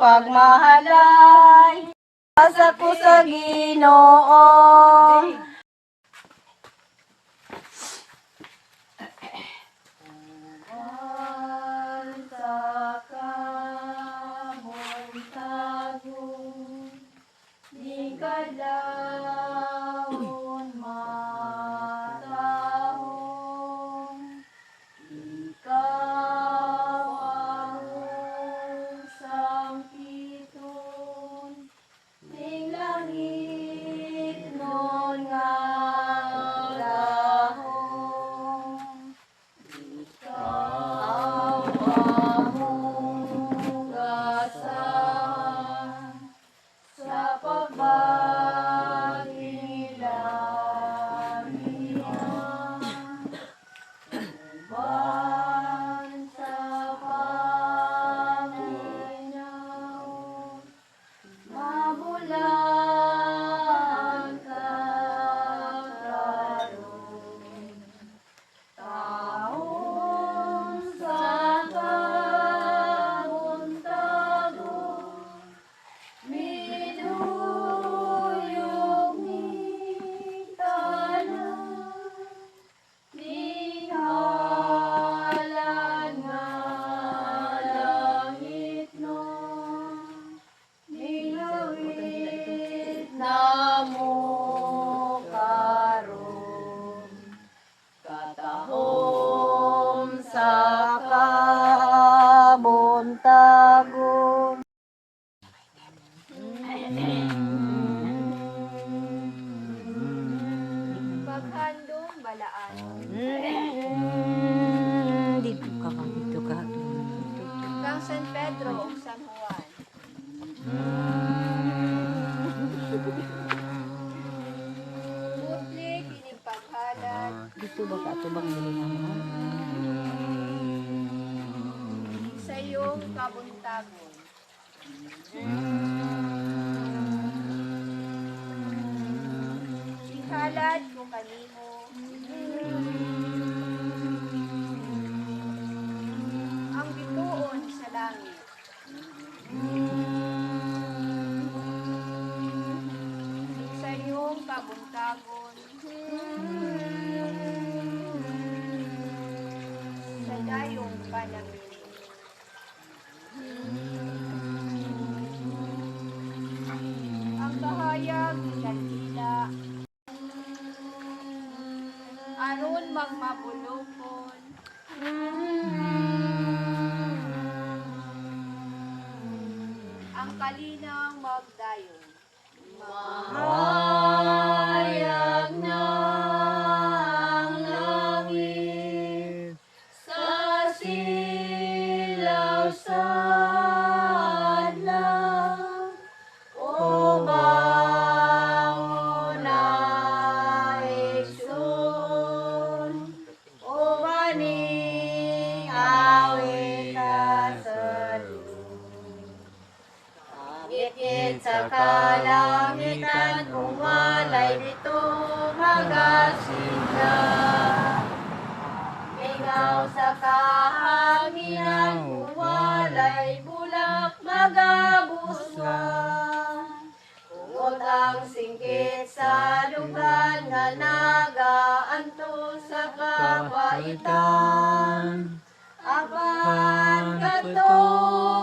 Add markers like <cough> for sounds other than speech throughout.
pagmahalay. Asa ko sa Ginoo. Tubag ka, tubag dili na mo. Sa iyong kabuntagon. Ihalad ko kanimo aron mang. Ang kalinang magdayon. Mahal. sa kami ang walay bulak magabuswan. Kumot ang singkit sa lugan nga nagaanto sa kapaitan. Apan katong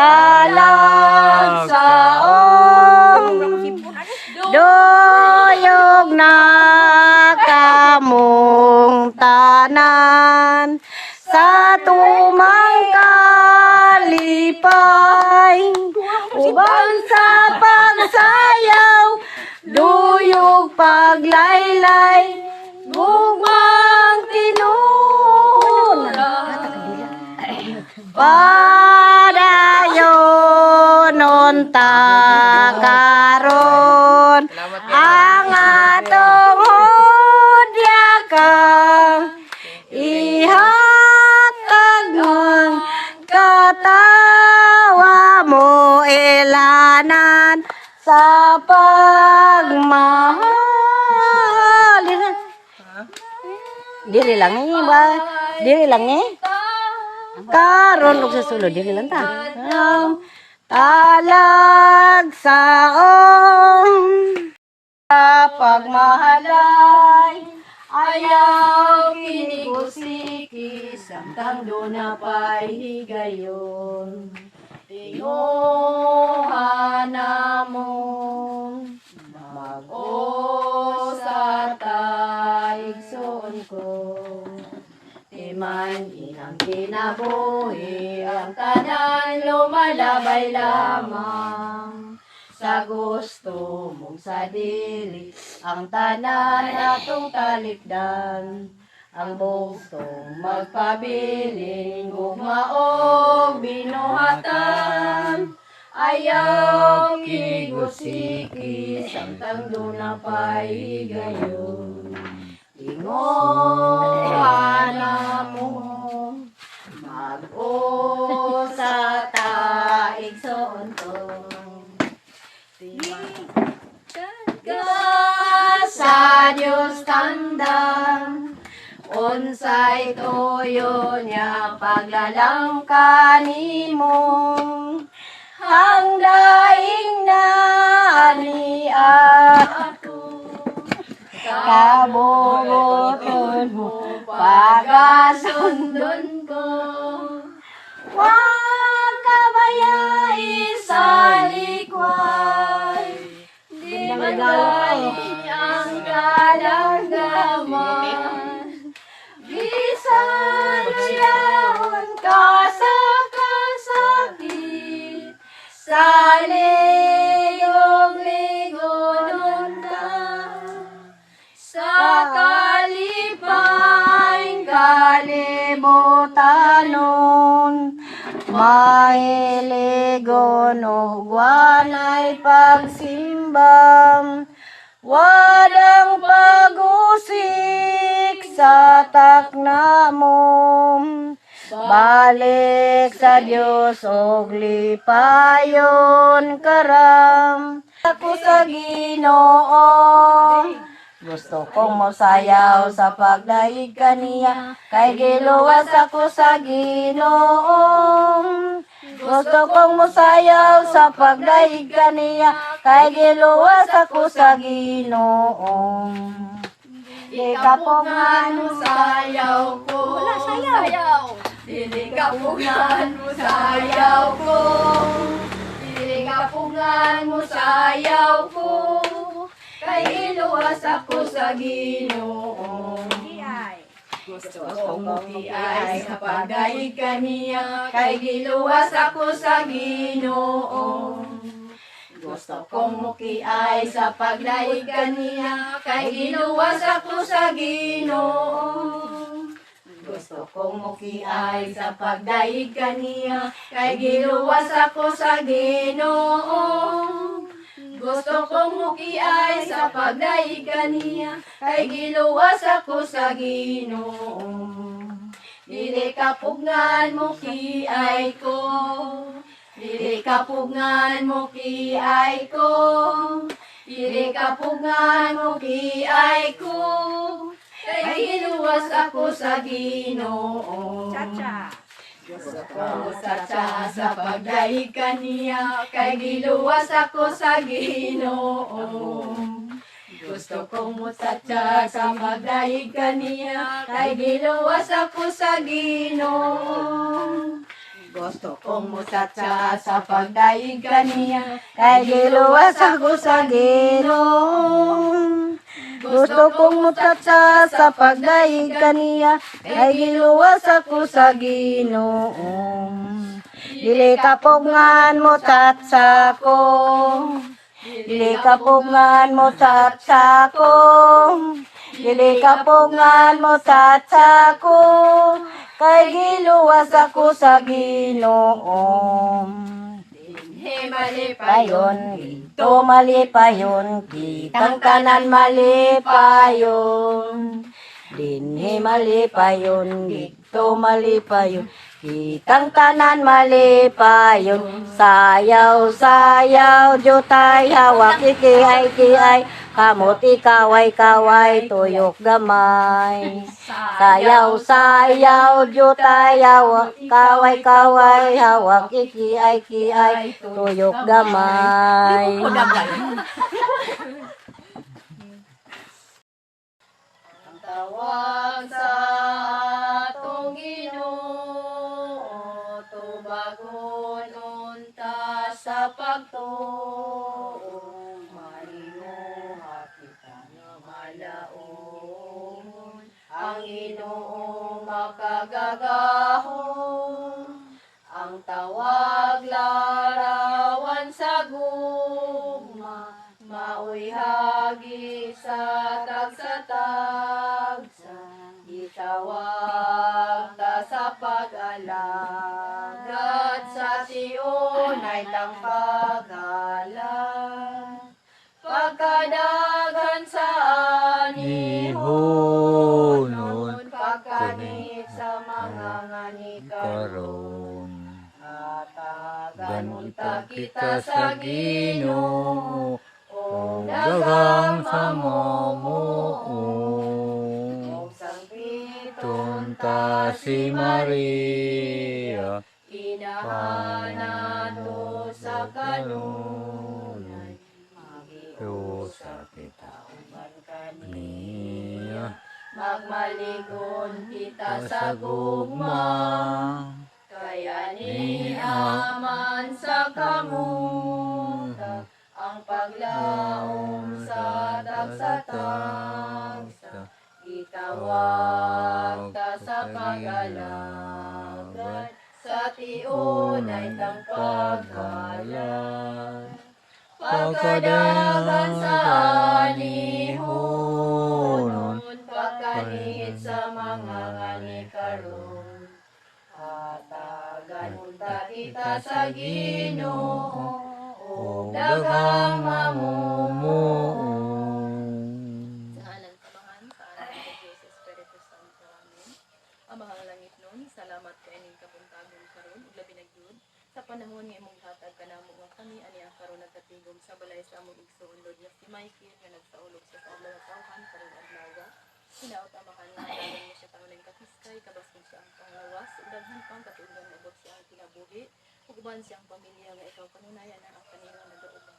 talag sa Doyog na kamong tanan sa tumang kalipay. Uban sa pagsayaw duyog paglaylay gugmang tinula Padayon unta karon ang atong hudyakang ihatag ng katawa mo ilanan sa pagmahal. Dili lang eh, ba? Dili lang eh. Karon og sa sulod dili lang ta. Ang talag sa sa pagmahalay ayaw kinigusiki samtang do na pahigayon. Tinguhan na mo mag-o sa taigsoon ko Iman inang kinabuhi ang tanan lumalabay lamang. Sa gusto mong sa dili ang tanan atong talikdan ang bugtong magpabiling gugmaog binuhatan. Ayaw kinigusiki samtang doon pa'y gayon Ingohan mo mag-o sa taig sontong sa Diyos tandang unsay toyo niya paglalang kanimong hangdaing na ani ako kabubuton mo pagasundon ko Huwag kabayai sa likway Di magaling ang kalangaman Bisan siyaon ka sa kasakit Sa liyong kalibutanon. Mailigon o wanay pagsimbang. Wadang pagusik sa taknamom Balik sa Diyos og lipayon karam. Ako sa Ginoo gusto kong mosayaw sa pagdaig kaniya Kay giluwas ako sa Ginoo Gusto kong mosayaw sa pagdaig kaniya Kay giluwas ako sa Ginoo Di ka po nga sayaw ko Wala sayaw. Dili ka mo sayaw ko Dili ka mo sayaw ko Kay iluwas ako sa Ginoo Gusto kong mukiay sa pagdaig kaniya. Kay giluwas ako sa Ginoo Gusto kong mukiay sa pagdaig kaniya. Kay giluwas ako sa Ginoo gusto kong mukiay sa pagdaig kaniya. Kay giluwas ako sa Ginoo Gusto kong mukiay sa pagdaig kaniya Kay giluwas ako sa Ginoo Dili kapugngan mo ki ay ko. Dili kapugngan mo ki ay ko. Dili kapugngan mo ki ay ko. Kay giluwas ako sa Ginoo. Cha-cha. Gusto ko sa sa pagdaig kaniya, kay giluwas ako sa Ginoo. Gusto kong mutatsa sa pagdaig kaniya, kay giluwas ako sa Ginoo. Gusto kong mutatsa sa pagdaig kaniya, Kay giluwas ako sa Ginoo. Gusto kong mutatsa sa pagdaig kaniya, kay giluwas ako sa Ginoo. Dili kapugngan mo tatsa ko. Dili kapugngan mo tatsa ko. Dili kapugngan mo tatsa ko. Kay giluwas ako sa Ginoo. himali payon, dito mali payon, kitang kanan mali payon. Dinhi mali payon, dito mali payon, kitang tanan mali payon. Sayaw, sayaw, jutay, hawak, ikiay, kiay, kamot, ikaway, kaway, tuyok gamay. Sayaw, sayaw, jutay, hawak, kaway, kaway, hawak, ikiay, kiay, tuyok gamay. Makagagahon. Ang tawag larawan sa gugma, maoy hagi sa tagsa-tagsa. Itawag ta sa pag-alagad sa siyon ay tang pagalan. Pagkadagan sa anihonon, kita sa Ginoo o dagang sa momoo. Sang Tunta si Maria, Inahana to sa kanunay. Diyos sa kita. niya, Magmaligon kita sa gugma ni aman sa kamuta Ang paglaom sa tagsa-tagsa? Itawag ta sa pag-alagad Sa tiunay tang pagkalan Pagkadagan sa anihonon Pagkanit sa mga nganikaron Hatagan unta kita sa Ginoo o daghang nun, salamat ka ining kapuntagon karon ug labi na gyud sa panahon nga imong hatag kanamo nga kami ani ang karon nagkatigom sa balay sa among igsoon Lord nga si Michael nga nagsaulog sa sa mga tawhan karon adlaw. Sinaot amahan nga dalan mo siya tangon kapiskay kabaston siya ang panglawas daghan pang katuigan abot siya ang kinabuhi ug uban siyang pamilya nga ikaw kanunayan na ang kanilang nagauban.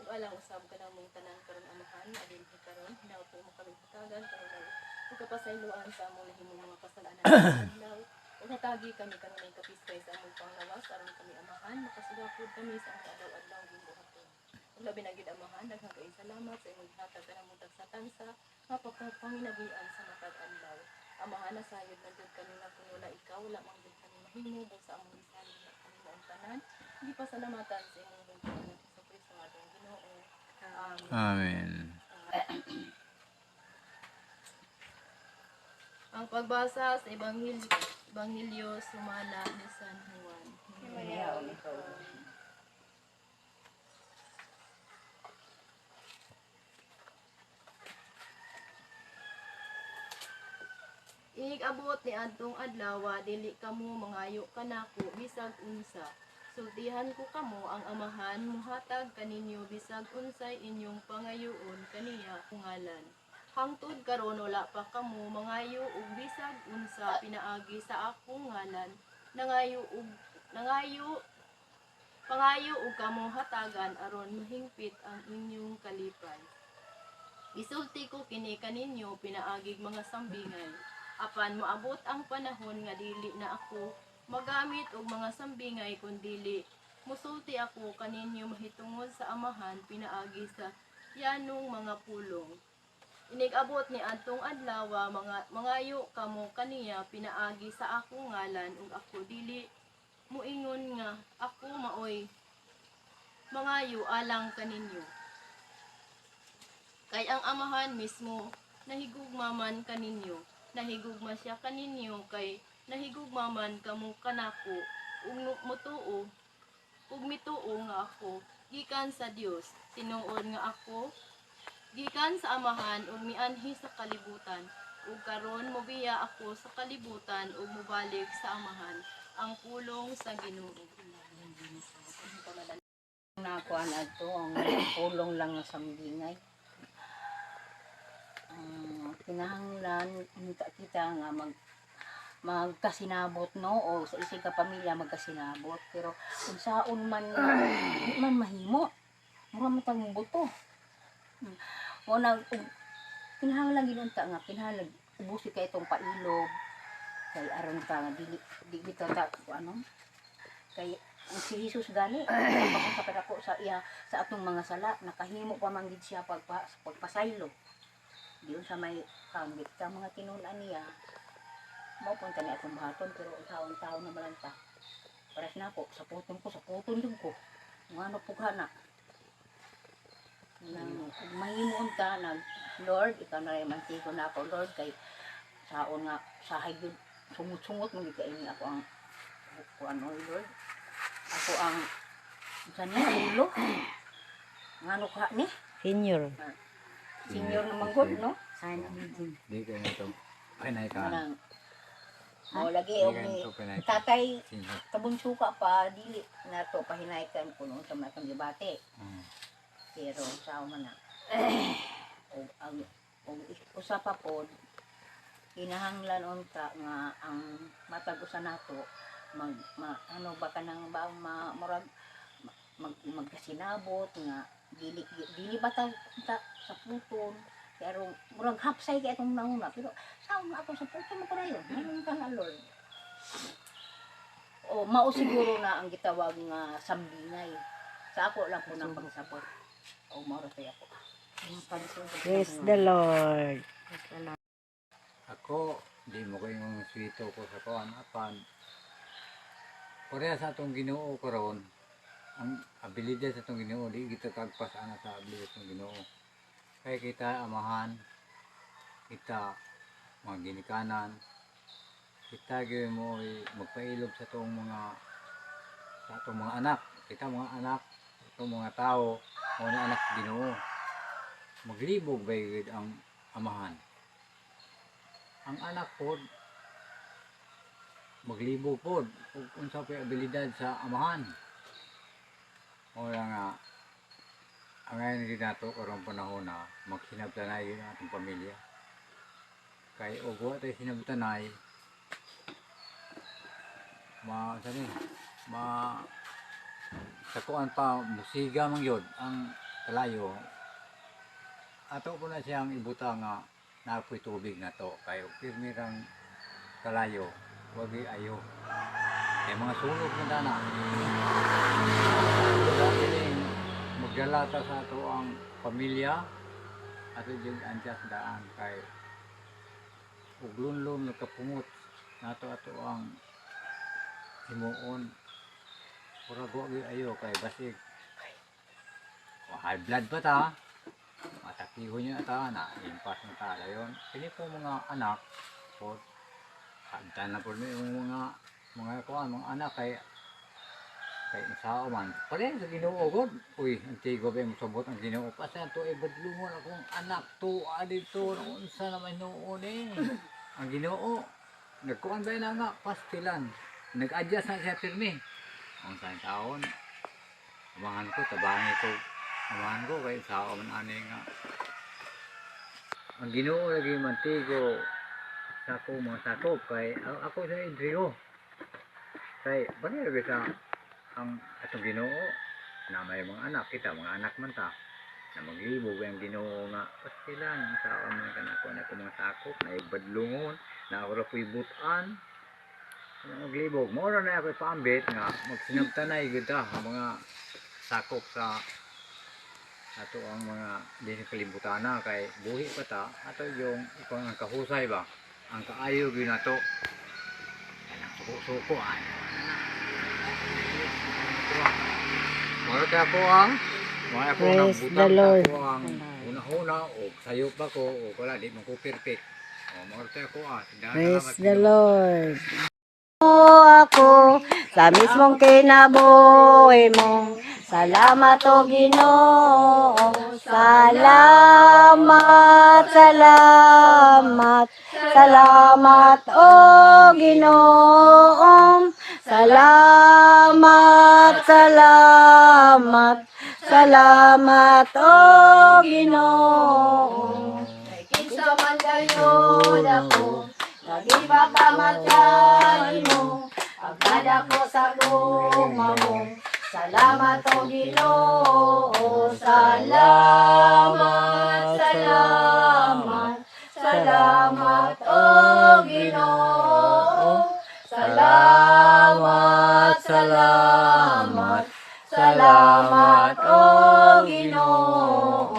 Ug alang usab ka na mong tanan karon amahan adin karon hinaot mo kami hatagan karon ay ug kapasayloan sa among nahimong mga kasalanan adlaw ug natagi kami karon ay kapiskay sa among panglawas aron kami amahan makasugapod kami sa among adlaw-adlaw gibuhaton ug labi na gid amahan daghang kay salamat sa imong hatag kanang sa tansa mapagpanginabuhian sa matag adlaw amahan na sayod na jud kami nga kung wala ikaw wala man jud kami mahimo mo sa among bisan nga kami maong tanan hindi pa salamatan sa imong bungkuan sa Kristo nga atong Ginoo Amen. Amen. Ang pagbasa sa Ebanghelyo, Ebanghelyo sumala ni San Juan. Inig abot ni adtong adlaw dili kamo mangayo kanako bisag unsa. Sultihan ko kamo ang amahan muhatag kaninyo bisag unsay inyong pangayoon kaniya ngalan. Hangtod karon wala pa kamo mangayo og bisag unsa pinaagi sa akong ngalan. Nangayo og nangayo pangayo og kamo hatagan aron mahingpit ang inyong kalipay. Isulti ko kini kaninyo pinaagig mga sambingay. Apan moabot ang panahon nga dili na ako magamit og mga sambingay kun dili musulti ako kaninyo mahitungod sa amahan pinaagi sa yanong mga pulong. Inigabot ni adtong adlaw mga mangayo kamo kaniya pinaagi sa akong ngalan ug ako dili muingon nga ako maoy mangayo alang kaninyo. Kay ang amahan mismo nahigugmaman kaninyo, nahigugma siya kaninyo kay nahigugmaman kamo kanako. Ug mutuo ug mituo nga ako. Gikan sa Dios tinuod nga ako. Gikan sa amahan ug mianhi sa kalibutan. Ug karon mobiya ako sa kalibutan ug mobalik sa amahan. Ang pulong sa Ginoo. Nakuha na ito, ang pulong lang nga sambingay. Ang kinahanglan, kita kita nga mag magkasinabot no? O sa isig ka pamilya magkasinabot. Pero kung saon man di man mahimo. Mura man tang buto. Hmm. mo na ug- kinahanglan ginunta nga kinahanglan ubusi kay itong pailog. Kay aron ka nga dili di ta ano? Kay si Jesus gani papunta pa ako sa iya sa atong mga sala. Nakahimo pa man gid siya pagpa pagpasaylo diyon sa may kambit ka mga tinunan niya. Maupunta ni atong bahaton pero taon-taon na malanta paras na ako sa putong ko sa putong din ko. Ngano pughana nang kung mahimoon ka nag Lord ikaw na rin mantigo na ako Lord kay saon nga sahay yun. Sungot-sungot mo gid kaini ako ang ako ano Lord. Ako ang sa niya ulo? Ngano ka ni? Senior. Senior naman god no Di ka na ito. Pinay ka. Kanang mo lagi ka. tatay kabunsuka pa dili na to pahinaykan ko no sa mga debate Mm. pero sa man na <coughs> o ang o usa pa pod kinahanglan unta nga ang matag usa nato mag ma, ano ba ka nang ba ma, murag ma- mag, magkasinabot nga dili dili ba ta, ta sa puton. Pero murag hapsay kay atong nauna pero saan ako sa puton mo ko na yun? Ngayon ka na Lord. O mao siguro na ang gitawag nga sambingay. Sa ako lang po nang pagsapot o mao ra tayo ako. Praise the Lord. Ako, di mo ko yung swito ko sa kuan apan. Pareha sa atong Ginoo karon. Ang abilidad sa atong Ginoo di kita kagpas ana sa abilidad sa Ginoo. Kaya kita amahan kita mga ginikanan kita gyud mo i- magpailog sa atong mga sa atong mga anak. Kita mga anak atong mga tao o na anak Ginoo. Maglibog ba ang amahan? Ang anak pod maglibog pod ug unsa pa abilidad sa amahan ora nga ang ngayon gid nato karong panahon na magsinabtanay yun ang atong pamilya. Kay ug wa tayo sinabtanay ma sa ni ma sakuan pa musiga man yun ang kalayo. Ato po na siyang ibuta nga napoy tubig na to kayo pirmirang kalayo wag ayo kay mga sulog na dana. Dahil maglalata sa ato ang pamilya at yung anjas daan kay uglunlon nagkapungot nato ato ang himuon. Pura go ayo kay basig. Oh, high blood pa ta. Matakiho niya ta na impas na ta dayon. Kini po mga anak po kanta na po yung mga mga kuan mga anak kay kay sao man pare sa Ginoo god uy antigo ba mo sabot ang Ginoo pa sa to ibadlungon akong anak to adito unsa naman noon eh ang Ginoo nagkuhan ba na nga, pastilan. Nag-adjust na siya pirmi. Ang saan taon, abangan ko, tabangi ko, abangan ko, kay sa man ani nga. Ang ginoo lagi mantigo, sako mga sakop, kay ako sa Idrigo. Kay, bani lagi sa, ang atong ginoo, na may mga anak, kita mga anak man ta. Na maglibog ang ginoo nga pastilan sa amin ka na ko na ko mga sakop na ibadlungon na ako ra po'y butan. Na maglibog mo na ako pambit nga magsinabtanay gud ta ang mga sakop sa ato ang mga din kalibutan na kay buhi pa ta. Ato yung ikaw ang kahusay ba? Ang kaayo gyud nato ang suko-suko ay Mara ka po ang mga ako Praise butang the Lord. ako ang una-una o sayop ako o wala di man ko perfect. O mara ka ko ah. Praise the. Lord. Ako sa mismong kinabuhi mo. Salamat o Ginoo. Salamat, salamat. Salamat o Ginoo. Salamat, salamat. Salamat o Ginoo. Kinsa man gayud ako. Lagi ba kamatyan mo? Pagkada ko sa luma mo. Salamat o Ginoo. Salamat, salamat. Salamat o Ginoo. Salamat, salamat. Salamat o Ginoo.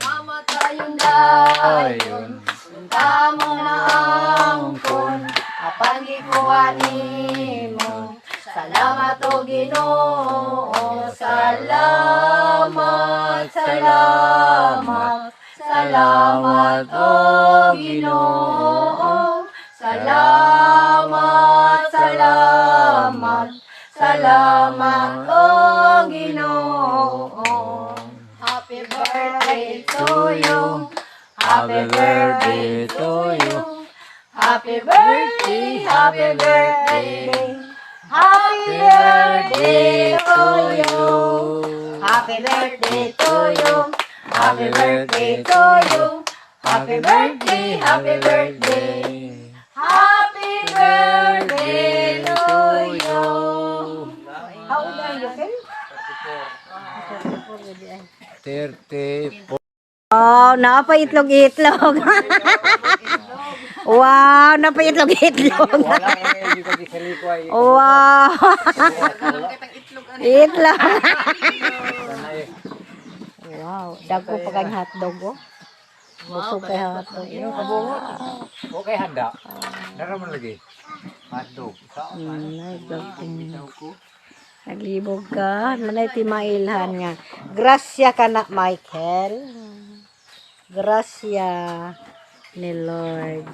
Kamatayon dayon. Tamo na angkon, apan gikuha nimo. Ginoo, salamat, salamat, salamat o Ginoo. Salamat, salamat, salamat o Ginoo. Happy birthday to you. Happy birthday to you. Happy birthday, happy birthday. Happy birthday to you. Happy birthday to you. Happy birthday to you. Happy birthday, happy birthday. Happy birthday to you. How old are you, Ken? 34. Oh, napa itlog itlog. Wow, napa itlog. Wala eh, di saliko ay. Wow. itlog. Wow, dagko pa kang hotdog oh. Busog kay hotdog. Yung kabungot. Okay handa. Naraman lagi. Hotdog. Mm, hotdog. Naglibog ka, nanay ti mailhan nga. Grasya ka na, Michael. Grasya ni Lord.